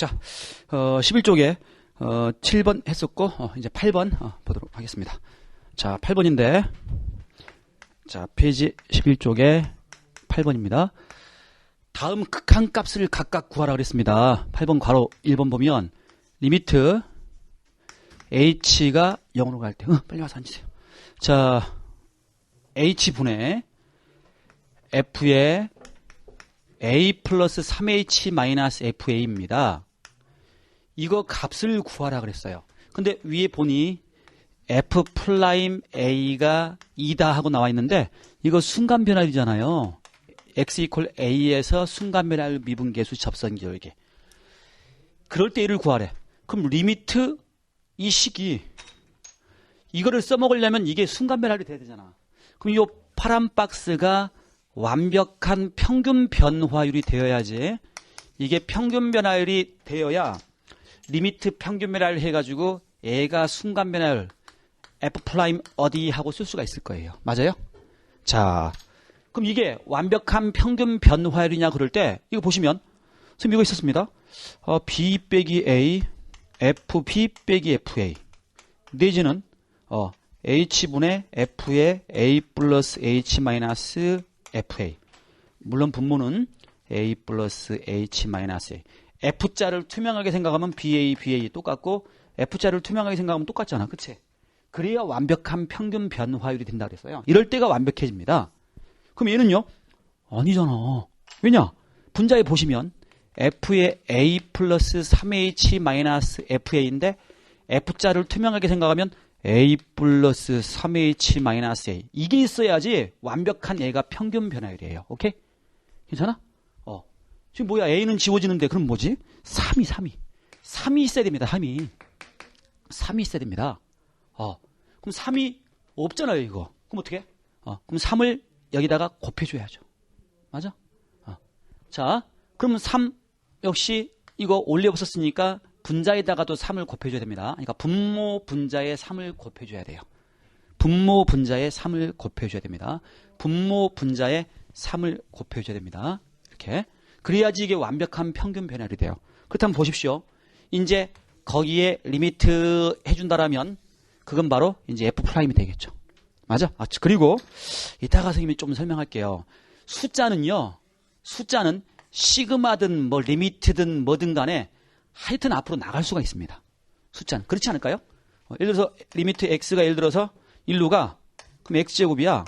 자, 어, 11쪽에 어, 7번 했었고 어, 이제 8번 어, 보도록 하겠습니다. 자, 8번인데 자, 페이지 11쪽에 8번입니다. 다음 극한값을 각각 구하라 그랬습니다. 8번 괄호 1번 보면 리미트 h가 0으로 갈 때, 어, 빨리 와서 앉으세요. 자, h분의 f의 a 플러스 3h 마이너스 fa입니다. 이거 값을 구하라 그랬어요. 근데 위에 보니 f 플라임 a가 2다 하고 나와 있는데 이거 순간 변화율이잖아요. x 이퀄 a에서 순간 변화율 미분 계수 접선 기울기. 그럴 때 이를 구하래. 그럼 리미트 이 식이 이거를 써먹으려면 이게 순간 변화율이 돼야 되잖아. 그럼 이 파란 박스가 완벽한 평균 변화율이 되어야지 이게 평균 변화율이 되어야 리미트 평균 변화율 해가지고 얘가 순간 변화율 f 프라임 어디 하고 쓸 수가 있을 거예요. 맞아요? 자, 그럼 이게 완벽한 평균 변화율이냐 그럴 때 이거 보시면 선생님 이거 있었습니다. 어, b 빼기 a fb 빼기 fa 내지는 어, h분의 f의 a 플러스 h 마이너스 fa 물론 분모는 a 플러스 h 마이너스 a f자를 투명하게 생각하면 ba, ba 똑같고 f자를 투명하게 생각하면 똑같잖아. 그치? 그래야 완벽한 평균 변화율이 된다 그랬어요. 이럴 때가 완벽해집니다. 그럼 얘는요? 아니잖아. 왜냐? 분자에 보시면 f의 a 플러스 3h 마이너스 fa인데 f자를 투명하게 생각하면 a 플러스 3h 마이너스 a 이게 있어야지 완벽한 얘가 평균 변화율이에요. 오케이? 괜찮아? 어. 지금 뭐야 a는 지워지는데 그럼 뭐지? 3이 3이 3이 있어야 됩니다. 3이 3이 있어야 됩니다. 어. 그럼 3이 없잖아요, 이거. 그럼 어떻게? 어. 그럼 3을 여기다가 곱해줘야죠. 맞아? 어. 자, 그러면 3 역시 이거 올려붙었으니까 분자에다가도 3을 곱해줘야 됩니다. 그러니까 분모 분자에 3을 곱해줘야 돼요. 분모 분자에 3을 곱해줘야 됩니다. 분모 분자에 3을 곱해줘야 됩니다. 이렇게. 그래야지 이게 완벽한 평균 변화율이 돼요. 그렇다면 보십시오. 이제 거기에 리미트 해준다라면 그건 바로 이제 f 프라임이 되겠죠. 맞아? 아, 그리고 이따가 선생님이 좀 설명할게요. 숫자는요. 숫자는 시그마든 뭐 리미트든 뭐든 간에 하여튼 앞으로 나갈 수가 있습니다. 숫자는 그렇지 않을까요? 어, 예를 들어서 리미트 x가 예를 들어서 1루가 그럼 x제곱이야.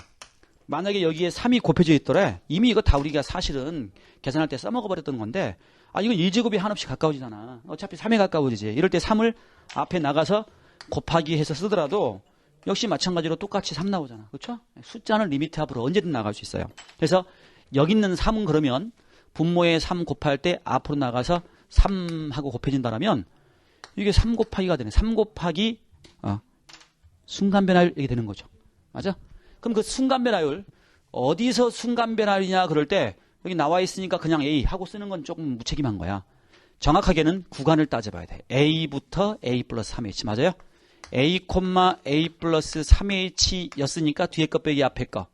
만약에 여기에 3이 곱해져 있더래 이미 이거 다 우리가 사실은 계산할 때 써먹어 버렸던 건데 아 이건 1제곱이 한없이 가까워지잖아. 어차피 3에 가까워지지. 이럴 때 3을 앞에 나가서 곱하기 해서 쓰더라도 역시 마찬가지로 똑같이 3 나오잖아. 그렇죠? 숫자는 리미트 앞으로 언제든 나갈 수 있어요. 그래서 여기 있는 3은 그러면 분모에 3 곱할 때 앞으로 나가서 3하고 곱해진다면 이게 3 곱하기가 되네. 3 곱하기 어, 순간 변화율 이렇게 되는 거죠. 맞아? 그럼 그 순간 변화율 어디서 순간 변화율이냐 그럴 때 여기 나와 있으니까 그냥 A 하고 쓰는 건 조금 무책임한 거야. 정확하게는 구간을 따져봐야 돼. A부터 A 플러스 3H 맞아요? A, A 플러스 3H였으니까 뒤에 것 빼기 앞에 거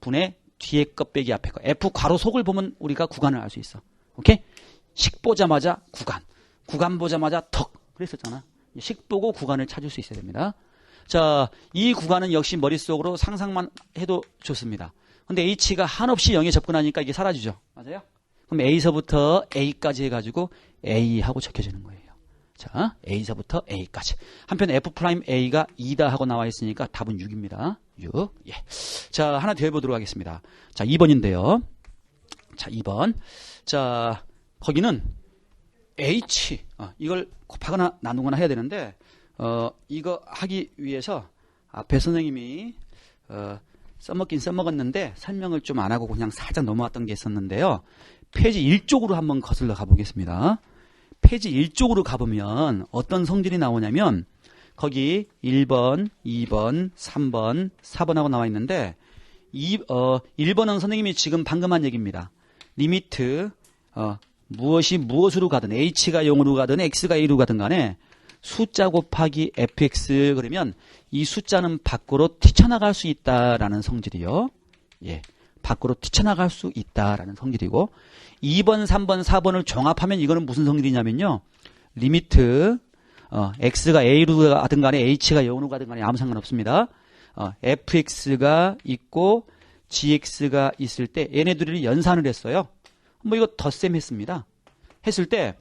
분의 뒤에 것 빼기 앞에 거 F 괄호 속을 보면 우리가 구간을 알 수 있어. 오케이? 식 보자마자 구간, 구간 보자마자 턱 그랬었잖아. 식 보고 구간을 찾을 수 있어야 됩니다. 자, 이 구간은 역시 머릿속으로 상상만 해도 좋습니다. 근데 H가 한없이 0에 접근하니까 이게 사라지죠. 맞아요? 그럼 A서부터 A까지 해가지고 A하고 적혀지는 거예요. 자, A서부터 A까지. 한편 F'A가 2다 하고 나와 있으니까 답은 6입니다. 6. 예. 자, 하나 더 해보도록 하겠습니다. 자, 2번인데요. 자, 2번. 자, 거기는 H. 어, 이걸 곱하거나 나누거나 해야 되는데, 어, 이거 하기 위해서 앞에 선생님이, 어, 써먹긴 써먹었는데 설명을 좀 안 하고 그냥 살짝 넘어왔던 게 있었는데요. 페이지 1쪽으로 한번 거슬러 가보겠습니다. 페이지 1쪽으로 가보면 어떤 성질이 나오냐면 거기 1번, 2번, 3번, 4번하고 나와 있는데 이, 어, 1번은 선생님이 지금 방금 한 얘기입니다. 리미트 어, 무엇이 무엇으로 가든 h가 0으로 가든 x가 1로 가든 간에 숫자 곱하기 fx 그러면 이 숫자는 밖으로 튀쳐나갈 수 있다라는 성질이요. 예. 밖으로 튀쳐나갈 수 있다라는 성질이고 2번, 3번, 4번을 종합하면 이거는 무슨 성질이냐면요. 리미트 어, x가 a로 가든 간에 h가 0으로 가든 간에 아무 상관없습니다. 어, fx가 있고 gx가 있을 때 얘네들이 연산을 했어요. 뭐 이거 덧셈 했습니다. 했을 때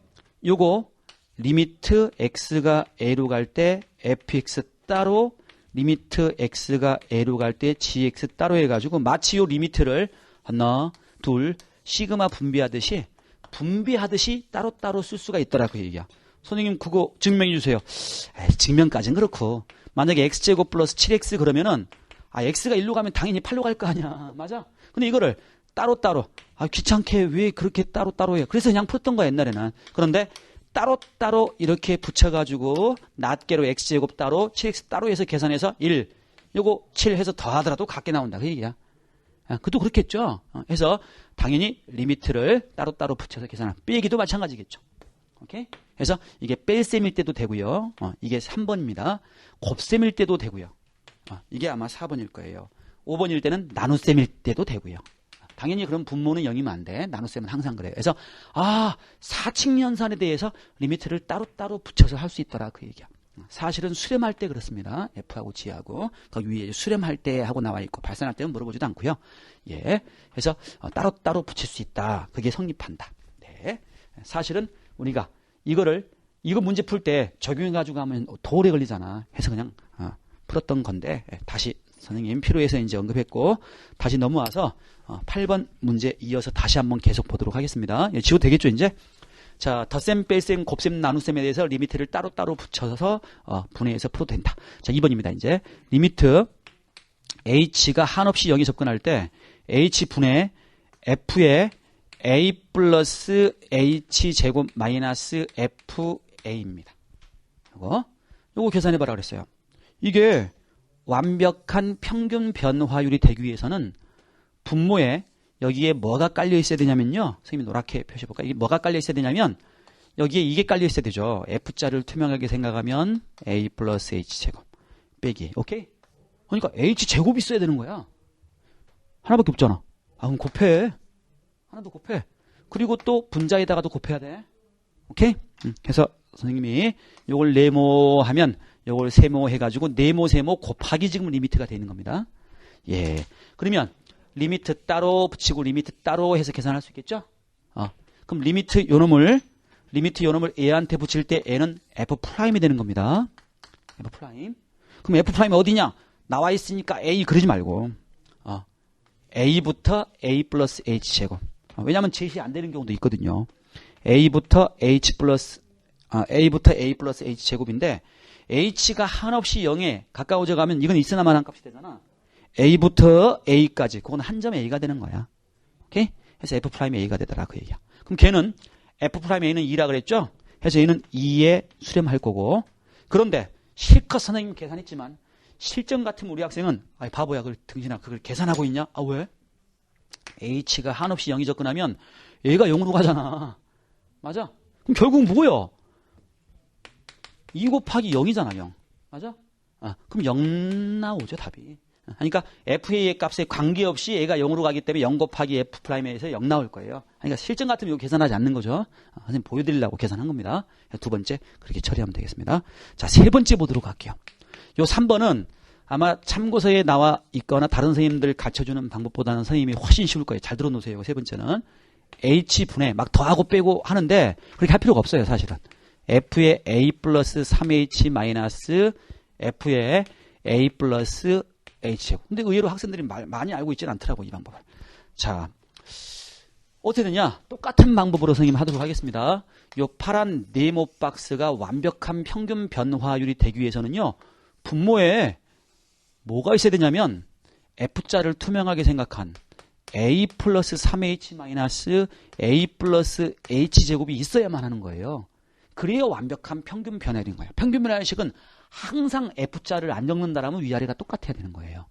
요거 리미트 x가 a로 갈 때 fx 따로 리미트 x가 a로 갈 때 gx 따로 해가지고 마치 요 리미트를 하나 둘 시그마 분비하듯이 분비하듯이 따로따로 쓸 수가 있더라 그 얘기야. 선생님 그거 증명해 주세요. 에이, 증명까지는 그렇고 만약에 x제곱 플러스 7x 그러면은 아 x가 1로 가면 당연히 8로 갈 거 아니야. 맞아? 근데 이거를 따로따로 아 귀찮게 왜 그렇게 따로따로 해. 그래서 그냥 풀었던 거야 옛날에는. 그런데 따로따로 이렇게 붙여가지고 낱개로 x제곱 따로 7x 따로 해서 계산해서 1 요거 7 해서 더하더라도 같게 나온다 그 얘기야. 아, 그것도 그렇겠죠. 어, 해서 당연히 리미트를 따로따로 붙여서 계산한 빼기도 마찬가지겠죠. 오케이? 그래서 이게 뺄셈일 때도 되고요. 어, 이게 3번입니다. 곱셈일 때도 되고요. 어, 이게 아마 4번일 거예요. 5번일 때는 나눗셈일 때도 되고요. 당연히 그럼 분모는 0이면 안 돼. 나눗셈은 항상 그래요. 그래서 아 사칙 연산에 대해서 리미트를 따로따로 붙여서 할 수 있더라 그 얘기야. 사실은 수렴할 때 그렇습니다. F하고 G하고 거기 위에 수렴할 때 하고 나와 있고 발산할 때는 물어보지도 않고요. 예, 그래서 어, 따로 따로 붙일 수 있다. 그게 성립한다. 네, 사실은 우리가 이거를 이거 문제 풀 때 적용해 가지고 하면 더 오래 걸리잖아. 해서 그냥 어, 풀었던 건데 예, 다시 선생님 필요해서 이제 언급했고 다시 넘어와서 어, 8번 문제 이어서 다시 한번 계속 보도록 하겠습니다. 예, 지워 되겠죠 이제? 자, 덧셈, 뺄셈, 곱셈, 나눗셈에 대해서 리미트를 따로따로 붙여서 어, 분해해서 풀어도 된다. 자, 2번입니다. 이제 리미트 h가 한없이 0에 접근할 때 h 분의 f의 a 플러스 h 제곱 마이너스 fa입니다. 이거 요거 계산해 봐라 그랬어요. 이게 완벽한 평균 변화율이 되기 위해서는 분모에 여기에 뭐가 깔려 있어야 되냐면요. 선생님이 노랗게 표시해 볼까? 이게 뭐가 깔려 있어야 되냐면 여기에 이게 깔려 있어야 되죠. F자를 투명하게 생각하면 A 플러스 H 제곱 빼기. 오케이? 그러니까 H 제곱이 있어야 되는 거야. 하나밖에 없잖아. 아, 그럼 곱해. 하나 더 곱해. 그리고 또 분자에다가도 곱해야 돼. 오케이? 음, 그래서 선생님이 요걸 네모하면 요걸 세모 해가지고 네모 세모 곱하기 지금 리미트가 되는 겁니다. 예. 그러면 리미트 따로 붙이고 리미트 따로 해서 계산할 수 있겠죠? 어. 그럼 리미트 요놈을 리미트 요놈을 A한테 붙일 때 A는 F 프라임이 되는 겁니다. F 프라임. 그럼 F 프라임이 어디냐? 나와 있으니까 A 그러지 말고 어. A부터 A 플러스 H 제곱. 어, 왜냐하면 제시 안 되는 경우도 있거든요. A부터 H 플러스 아, A부터 A 플러스 H 제곱인데 H가 한없이 0에 가까워져 가면 이건 있으나만 한 값이 되잖아. A부터 A까지 그건 한 점 A가 되는 거야. 오케이? 그래서 F 프라임 A가 되더라 그 얘기야. 그럼 걔는 F 프라임 A는 2라 그랬죠? 그래서 얘는 2에 수렴할 거고 그런데 실컷 선생님 계산했지만 실전 같은 우리 학생은 아 바보야 그걸 등신아 그걸 계산하고 있냐? 아 왜? H가 한없이 0이 접근하면 A가 0으로 가잖아. 맞아? 그럼 결국 뭐야? 2 곱하기 0이잖아 0. 맞아? 아, 그럼 0 나오죠 답이. 그러니까 FA의 값에 관계없이 A가 0으로 가기 때문에 0 곱하기 F 프라임에서 0 나올 거예요. 그러니까 실전 같으면 이거 계산하지 않는 거죠. 아, 선생님 보여드리려고 계산한 겁니다. 두 번째 그렇게 처리하면 되겠습니다. 자, 세 번째 보도록 할게요. 요 3번은 아마 참고서에 나와 있거나 다른 선생님들 가르쳐주는 방법보다는 선생님이 훨씬 쉬울 거예요. 잘 들어놓으세요. 세 번째는 H분해 막 더하고 빼고 하는데 그렇게 할 필요가 없어요. 사실은. F의 A 플러스 3H 마이너스 F의 A 플러스 H제곱. 근데 의외로 학생들이 말- 많이 알고 있지는 않더라고, 이 방법을. 자, 어떻게 되냐? 똑같은 방법으로 선생님 하도록 하겠습니다. 요 파란 네모 박스가 완벽한 평균 변화율이 되기 위해서는요, 분모에 뭐가 있어야 되냐면, F자를 투명하게 생각한 A 플러스 3H 마이너스 A 플러스 H제곱이 있어야만 하는 거예요. 그래야 완벽한 평균 변화율인 거예요. 평균 변화식은 항상 F자를 안 적는다라면 위아래가 똑같아야 되는 거예요.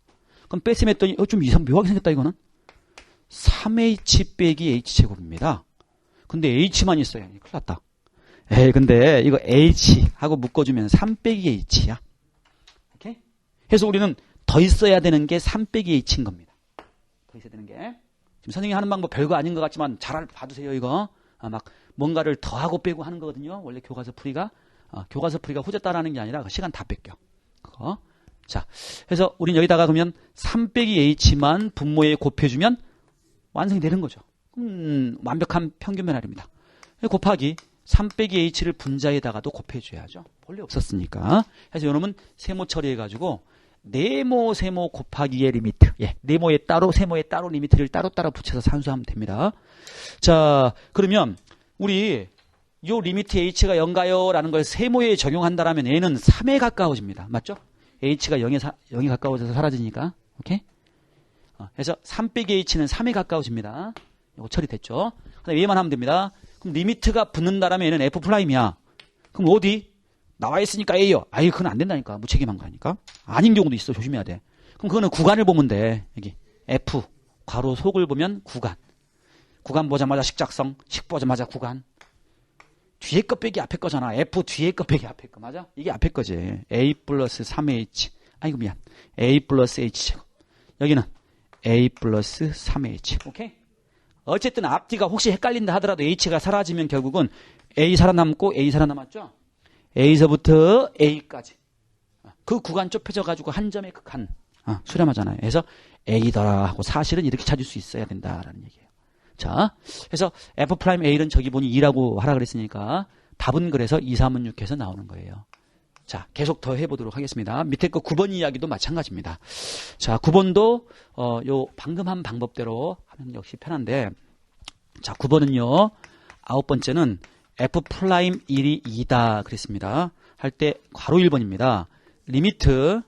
그럼 뺐으면 했더니 어, 좀 이상 묘하게 생겼다 이거는 3H 빼기 H제곱입니다. 근데 H만 있어요. 큰일 났다. 에이 근데 이거 H하고 묶어주면 3 빼기 H야. 오케이? 그래서 우리는 더 있어야 되는 게 3 빼기 H인 겁니다. 더 있어야 되는 게 지금 선생님이 하는 방법 별거 아닌 것 같지만 잘 봐두세요 이거. 아, 막 뭔가를 더하고 빼고 하는 거거든요. 원래 교과서 풀이가 어, 교과서 풀이가 후져 따라하는 게 아니라 그 시간 다 뺏겨. 그거. 자, 그래서 우린 여기다가 그러면 3 빼기 h만 분모에 곱해주면 완성이 되는 거죠. 음, 완벽한 평균 변화입니다. 곱하기 3 빼기 h를 분자에다가도 곱해줘야죠. 본래 없었으니까. 그래서 요놈은 세모 처리해가지고 네모 세모 곱하기의 리미트. 예, 네모에 따로 세모에 따로 리미트를 따로따로 붙여서 산수하면 됩니다. 자, 그러면 우리 요 리미트 h가 0가요? 라는 걸 세모에 적용한다라면 얘는 3에 가까워집니다. 맞죠? h가 0에, 사, 0에 가까워져서 사라지니까. 오케이? 어, 그래서 3 빼기 h는 3에 가까워집니다. 이거 처리됐죠? 그다음 얘만 하면 됩니다. 그럼 리미트가 붙는다라면 얘는 f 프라임이야. 그럼 어디? 나와 있으니까 A요. 아이, 그건 안 된다니까. 무책임한 거니까. 아닌 경우도 있어. 조심해야 돼. 그럼 그거는 구간을 보면 돼. 여기. F. 괄호 속을 보면 구간. 구간 보자마자 식작성. 식 보자마자 구간. 뒤에 거 빼기 앞에 거잖아. F 뒤에 거 빼기 앞에 거. 맞아? 이게 앞에 거지. A 플러스 3H. 아이고, 미안. A 플러스 H 제곱. 여기는 A 플러스 3H. 오케이? 어쨌든 앞뒤가 혹시 헷갈린다 하더라도 H가 사라지면 결국은 A 살아남고 A 살아남았죠? A서부터 A까지. 그 구간 좁혀져가지고 한 점의 극한. 어, 수렴하잖아요. 그래서 A더라 하고 사실은 이렇게 찾을 수 있어야 된다라는 얘기예요. 자, 그래서 F 프라임 A는 저기 보니 2라고 하라 그랬으니까 답은 그래서 2, 3은 6해서 나오는 거예요. 자, 계속 더 해보도록 하겠습니다. 밑에 거 9번 이야기도 마찬가지입니다. 자, 9번도, 어, 요, 방금 한 방법대로 하면 역시 편한데, 자, 9번은요, 아홉 번째는 F 프라임 1이 2다 그랬습니다. 할 때, 괄호 1번입니다. 리미트,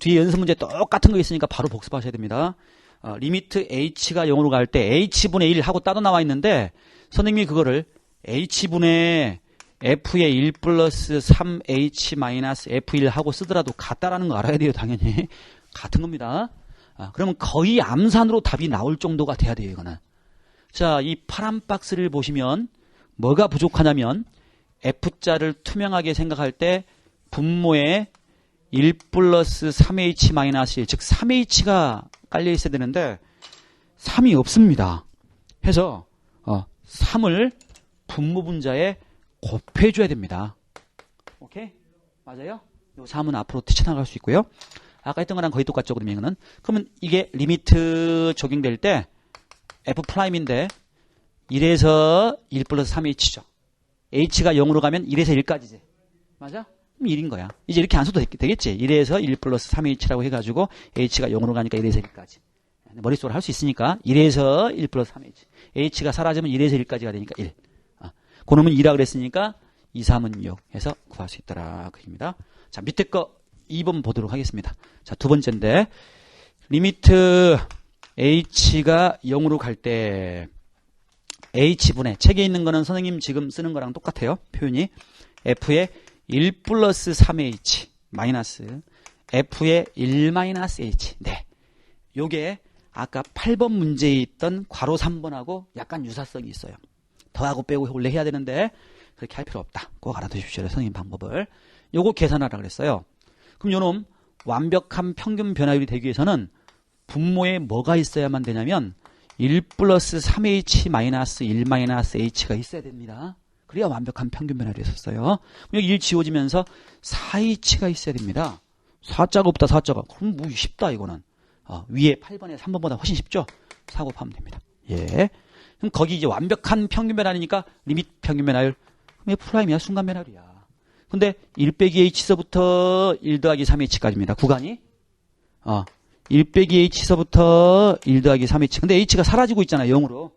뒤에 연습 문제 똑같은 거 있으니까 바로 복습하셔야 됩니다. 어, 리미트 h가 0으로 갈 때 h분의 1 하고 따로 나와 있는데, 선생님이 그거를 h분의 f의 1 플러스 3h 마이너스 f1 하고 쓰더라도 같다라는 거 알아야 돼요, 당연히. 같은 겁니다. 아, 그러면 거의 암산으로 답이 나올 정도가 돼야 돼요, 이거는. 자, 이 파란 박스를 보시면 뭐가 부족하냐면 f자를 투명하게 생각할 때 분모에 1 플러스 3h 마이너스 1, 즉 3h가 깔려 있어야 되는데 3이 없습니다. 해서 어, 3을 분모 분자에 곱해줘야 됩니다. 오케이? 맞아요? 요 3은 앞으로 뛰쳐나갈 수 있고요. 아까 했던 거랑 거의 똑같죠, 그러면은. 그러면 이게 리미트 적용될 때 f 프라임인데 1에서 1 플러스 3h죠. h가 0으로 가면 1에서 1까지지. 맞아? 그럼 1인 거야. 이제 이렇게 안 써도 되겠지. 1에서 1 플러스 3h라고 해가지고 h가 0으로 가니까 1에서 1까지. 머릿속으로 할 수 있으니까 1에서 1 플러스 3h. h가 사라지면 1에서 1까지가 되니까 1. 아, 그놈은 2라 그랬으니까 2, 3은 6 해서 구할 수 있더라. 그입니다. 자, 밑에 거 2번 보도록 하겠습니다. 자, 두 번째인데 리미트 h가 0으로 갈 때 h분의 책에 있는 거는 선생님 지금 쓰는 거랑 똑같아요. 표현이 f의 1 플러스 3h 마이너스 f의 1 마이너스 h 네. 요게 아까 8번 문제에 있던 괄호 3번하고 약간 유사성이 있어요. 더하고 빼고 원래 해야 되는데 그렇게 할 필요 없다. 꼭 알아두십시오. 선생님 방법을. 요거 계산하라 그랬어요. 그럼 요놈 완벽한 평균 변화율이 되기 위해서는 분모에 뭐가 있어야만 되냐면 1 플러스 3h 마이너스 1 마이너스 h가 있어야 됩니다. 그래야 완벽한 평균 변화율이 있었어요. 여기 1 지워지면서 4h가 있어야 됩니다. 4자가 없다 4자가. 그럼 뭐 쉽다 이거는. 어, 위에 8번에 3번보다 훨씬 쉽죠? 사고 파면 됩니다. 예. 그럼 거기 이제 완벽한 평균 변화니까 리밋 평균 변화율. 그럼 프라임이야 순간 변화율이야. 근데 1 빼기 h서부터 1 더하기 3h까지입니다. 구간이. 어, 1 빼기 h서부터 1 더하기 3h. 근데 h가 사라지고 있잖아요. 0으로.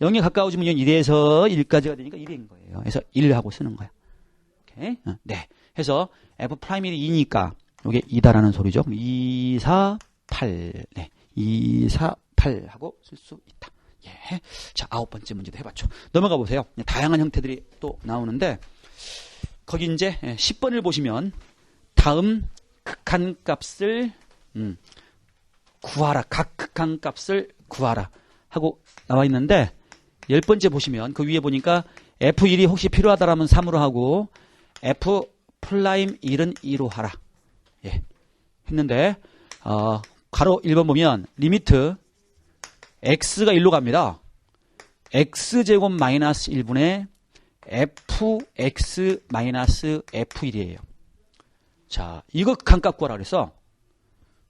0에 가까워지면 1에서 1까지가 되니까 1인 거예요. 그래서 1하고 쓰는 거야. 오케이? 어, 네. 해서 f 프라임이 2니까 이게 2다라는 소리죠. 2, 4, 8. 네. 2, 4, 8 하고 쓸 수 있다. 예. 자, 아홉 번째 문제도 해봤죠. 넘어가 보세요. 다양한 형태들이 또 나오는데, 거기 이제 10번을 보시면, 다음 극한 값을, 음, 구하라. 각 극한 값을 구하라. 하고 나와 있는데, 열 번째 보시면, 그 위에 보니까, F1이 혹시 필요하다라면 3으로 하고, F 플라임 1은 2로 하라. 예. 했는데, 어, 가로 1번 보면 리미트 x가 1로 갑니다. x제곱 마이너스 1분의 fx 마이너스 f1이에요. 자, 이거 극한값 구하라 그래서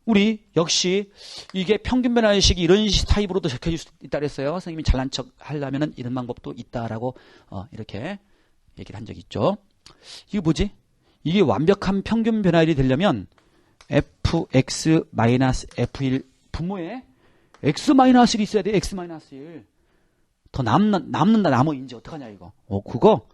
우리 역시 이게 평균 변화의식이 이런 식 타입으로도 적혀질 수 있다 그랬어요. 선생님이 잘난 척 하려면은 이런 방법도 있다라고 어, 이렇게 얘기를 한 적이 있죠. 이게 뭐지? 이게 완벽한 평균 변화율이 되려면 fx 마이너스 f1 분모에 x 마이너스 1이 있어야 돼. x 마이너스 1. 더 남는, 남는다, 남어, 이제 어떡하냐, 이거. 어, 그거,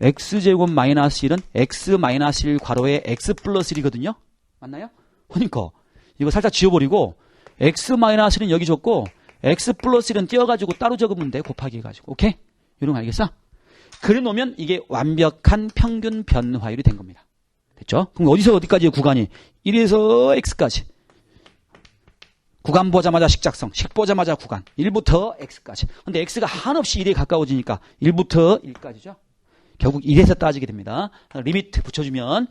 x제곱 마이너스 1은 x 마이너스 1 괄호에 x 플러스 1이거든요? 맞나요? 그러니까, 이거 살짝 지워버리고, x 마이너스 1은 여기 적고, x 플러스 1은 띄어가지고 따로 적으면 돼, 곱하기 해가지고. 오케이? 이런 거 알겠어? 그래 놓으면 이게 완벽한 평균 변화율이 된 겁니다. 됐죠? 그럼 어디서 어디까지의 구간이? 1에서 x까지. 구간 보자마자 식작성, 식 보자마자 구간. 1부터 x까지. 근데 x가 한없이 1에 가까워지니까 1부터 1까지죠. 결국 1에서 따지게 됩니다. 리미트 붙여주면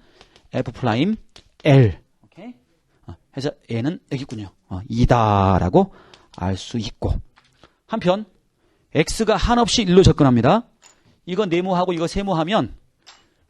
f 프라임 l. 해서 얘는 여기 있군요. 어, 2다라고 알 수 있고. 한편 x가 한없이 1로 접근합니다. 이거 네모하고 이거 세모하면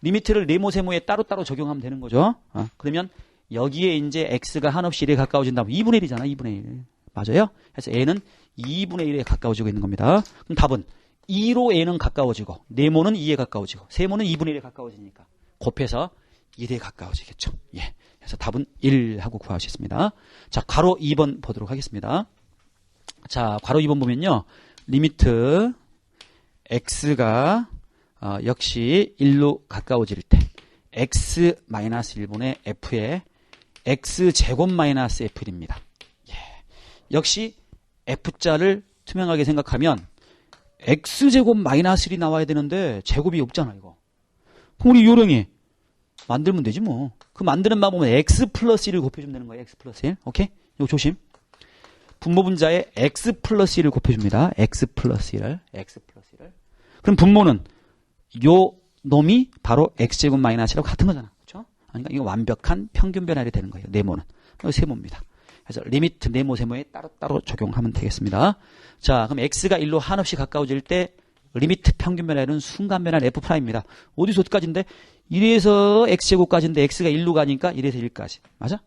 리미트를 네모 세모에 따로따로 적용하면 되는 거죠. 어, 그러면 여기에 이제 x가 한없이 1에 가까워진다면 2분의 1이잖아. 2분의 1. 맞아요? 그래서 a는 2분의 1에 가까워지고 있는 겁니다. 그럼 답은 2로 a는 가까워지고 네모는 2에 가까워지고 세모는 2분의 1에 가까워지니까 곱해서 1에 가까워지겠죠. 예. 그래서 답은 1 하고 있습니다. 자, 괄호 2번 보도록 하겠습니다. 자, 괄호 2번 보면요. 리미트 x가 어, 역시 1로 가까워질 때 x 마이너스 1분의 f에 x 제곱 마이너스 f1입니다. 예. 역시 f자를 투명하게 생각하면 x 제곱 마이너스 1이 나와야 되는데 제곱이 없잖아 이거. 그럼 우리 요령이 만들면 되지 뭐. 그 만드는 방법은 x 플러스 1을 곱해주면 되는 거예요. x 플러스 1. 오케이? 이거 조심. 분모 분자에 x 플러스 1을 곱해줍니다. x 플러스 1을. x 플러스 1을. 그럼 분모는 요 놈이 바로 x제곱 마이너스라고 같은 거잖아. 그렇죠? 그러니까 이거 완벽한 평균 변화율이 되는 거예요. 네모는. 이거 세모입니다. 그래서 리미트 네모 세모에 따로따로 적용하면 되겠습니다. 자, 그럼 x가 1로 한없이 가까워질 때 리미트 평균 변화율은 순간 변화 f'입니다. 어디서 어디까지인데? 1에서 x제곱까지인데 x가 1로 가니까 1에서 1까지. 맞아?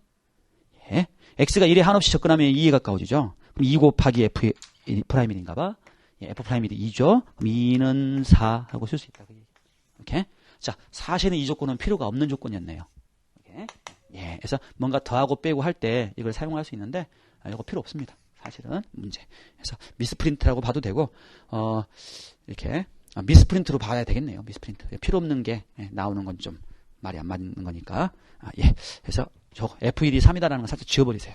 예. x가 1에 한없이 접근하면 2에 가까워지죠. 그럼 2 곱하기 f 프라임인가 봐. 예, f 프라임이 2죠. 그럼 2는 4 하고 쓸 수 있다. 오케이? 자, 사실은 이 조건은 필요가 없는 조건이었네요. 오케이? 예, 그래서 뭔가 더하고 빼고 할 때 이걸 사용할 수 있는데 아, 이거 필요 없습니다. 사실은 문제. 그래서 미스프린트라고 봐도 되고 어 이렇게 아, 미스프린트로 봐야 되겠네요. 미스프린트. 필요 없는 게 예, 나오는 건 좀 말이 안 맞는 거니까. 아, 예. 그래서 저 F1이 3이다라는 거 살짝 지워버리세요.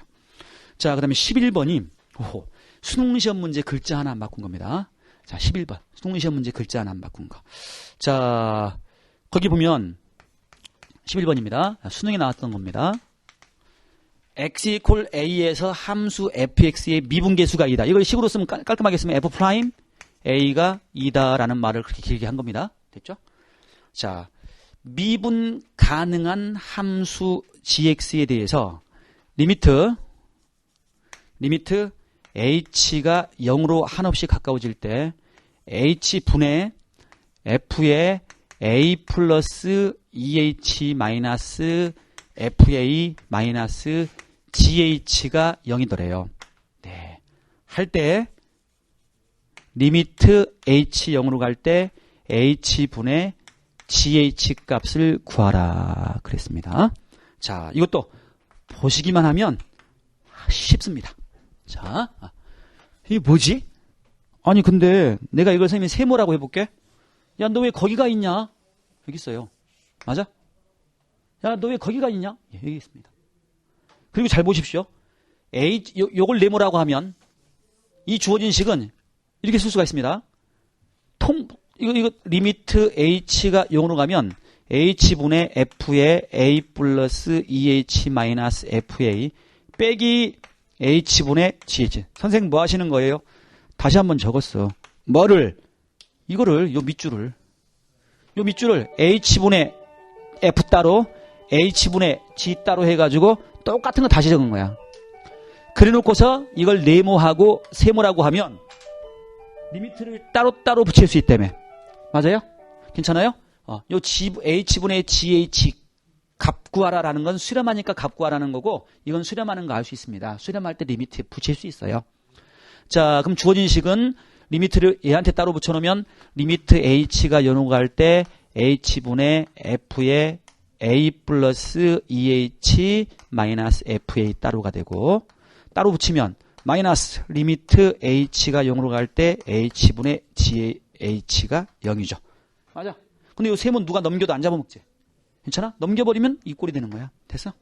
자, 그 다음에 11번이 오호, 수능 시험 문제 글자 하나 안 바꾼 겁니다. 자, 11번. 수능 시험 문제 글자 하나 안 바꾼 거. 자, 거기 보면 11번입니다. 수능에 나왔던 겁니다. x equal a에서 함수 fx의 미분계수가 2다. 이걸 식으로 쓰면 깔, 깔끔하게 쓰면 f 프라임 a가 2다라는 말을 그렇게 길게 한 겁니다. 됐죠? 자, 미분 가능한 함수 gx에 대해서 리미트 리미트 h가 0으로 한없이 가까워질 때 h분의 f의 a 플러스 2h 마이너스 fa 마이너스gh가 0이더래요. 네. 할 때 리미트 h 0으로 갈 때 h분의 gh 값을 구하라 그랬습니다. 자, 이것도 보시기만 하면 쉽습니다. 자, 아, 이게 뭐지? 아니 근데 내가 이걸 선생님이 세모라고 해볼게. 야, 너 왜 거기가 있냐? 여기 있어요. 맞아? 야, 너 왜 거기가 있냐? 예, 여기 있습니다. 그리고 잘 보십시오. A, 요, 요걸 네모라고 하면 이 주어진 식은 이렇게 쓸 수가 있습니다. 통, 이거, 이거, 리미트 h가 0으로 가면 h분의 f의 a 플러스 2h 마이너스 fa 빼기 h분의 gh. 선생님 뭐 하시는 거예요? 다시 한번 적었어. 뭐를? 이거를, 요 밑줄을. 요 밑줄을 h분의 f 따로, h분의 g 따로 해가지고 똑같은 거 다시 적은 거야. 그래 놓고서 이걸 네모하고 세모라고 하면 리미트를 따로따로 붙일 수 있다며. 맞아요? 괜찮아요? 어, 요 G, H분의 GH 값 구하라라는 건 수렴하니까 값 구하라는 거고 이건 수렴하는 거 알 수 있습니다. 수렴할 때 리미트 붙일 수 있어요. 자, 그럼 주어진 식은 리미트를 얘한테 따로 붙여놓으면 리미트 h가 연호갈 때 h분의 f의 a 플러스 2h 마이너스 fa 따로가 되고 따로 붙이면 마이너스 리미트 h가 0으로 갈 때 h분의gh가 0이죠. 맞아. 근데 이 셈은 누가 넘겨도 안 잡아먹지. 괜찮아? 넘겨버리면 이 꼴이 되는 거야. 됐어?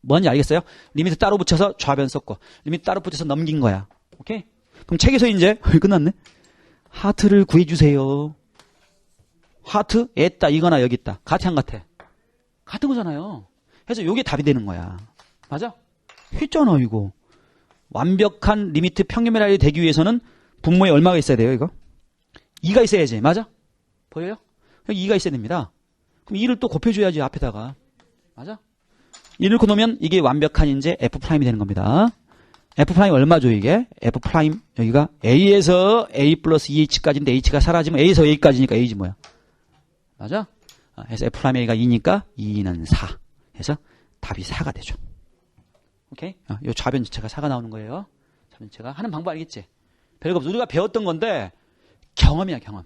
뭔지 알겠어요? 리미트 따로 붙여서 좌변 썼고 리미트 따로 붙여서 넘긴 거야. 오케이? 그럼 책에서 이제 끝났네. 하트를 구해주세요. 하트 애다 이거나 여기 있다. 같아 안 같아? 같은 거잖아요. 그래서 이게 답이 되는 거야. 맞아? 했잖아 이거. 완벽한 리미트 평면이라이 되기 위해서는 분모에 얼마가 있어야 돼요 이거? 2가 있어야지. 맞아? 보여요? 2가 있어야 됩니다. 그럼 2를 또 곱해줘야지 앞에다가. 맞아? 2를 넣으면 이게 완벽한 이제 F'이 되는 겁니다. F' 얼마죠 이게? F' 여기가 A에서 A 플러스 2H까지인데 H가 사라지면 A에서 A까지니까 A지 뭐야. 맞아? 어, 해서 F'A가 2니까 2는 4. 해서 답이 4가 되죠. 오케이? 어, 요 좌변 지체가 4가 나오는 거예요. 좌변 지체가 하는 방법 알겠지? 별거 없어. 우리가 배웠던 건데 경험이야 경험.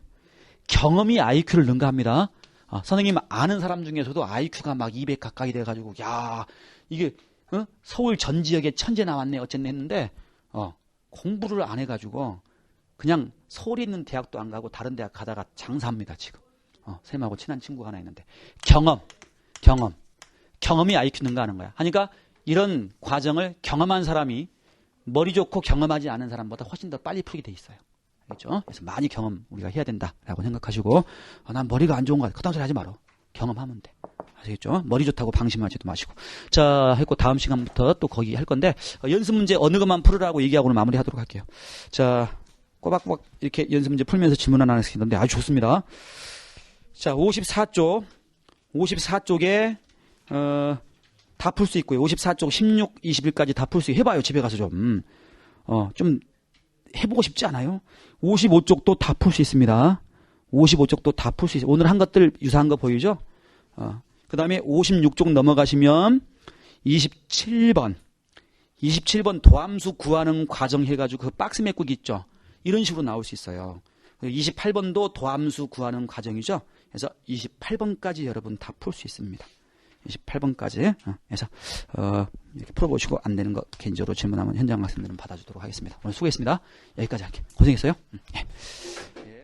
경험이 IQ를 능가합니다. 어, 선생님 아는 사람 중에서도 IQ가 막 200 가까이 돼가지고 야 이게 어? 서울 전 지역에 천재 나왔네 어쨌네 했는데 어, 공부를 안 해가지고 그냥 서울에 있는 대학도 안 가고 다른 대학 가다가 장사합니다 지금. 어, 쌤하고 친한 친구가 하나 있는데 경험, 경험, 경험이 IQ 능가하는 거야. 하니까 이런 과정을 경험한 사람이 머리 좋고 경험하지 않은 사람보다 훨씬 더 빨리 풀게 돼 있어요. 알겠죠? 그래서 많이 경험 우리가 해야 된다라고 생각하시고 아, 난 머리가 안 좋은 거 같아. 그딴 소리 하지 말어. 경험하면 돼. 아시겠죠? 머리 좋다고 방심하지도 마시고. 자, 했고 다음 시간부터 또 거기 할 건데 어, 연습 문제 어느 것만 풀으라고 얘기하고는 마무리하도록 할게요. 자, 꼬박꼬박 이렇게 연습 문제 풀면서 질문 하나 텐데 아주 좋습니다. 자, 54쪽. 54쪽에 어, 다 풀 수 있고요. 54쪽 16, 21까지 다 풀 수 해봐요. 집에 가서 좀. 어, 좀 해보고 싶지 않아요? 55쪽도 다 풀 수 있습니다. 55쪽도 다 풀 수 있어요. 오늘 한 것들 유사한 거 보이죠? 어, 그 다음에 56쪽 넘어가시면 27번. 27번 도함수 구하는 과정 해가지고 그 박스 메꾸기 있죠? 이런 식으로 나올 수 있어요. 28번도 도함수 구하는 과정이죠? 그래서 28번까지 여러분 다 풀 수 있습니다. 28번까지 해서 어, 이렇게 풀어보시고 안 되는 거 개인적으로 질문하면 현장 학생들은 받아주도록 하겠습니다. 오늘 수고했습니다. 여기까지 할게요. 고생했어요. 예.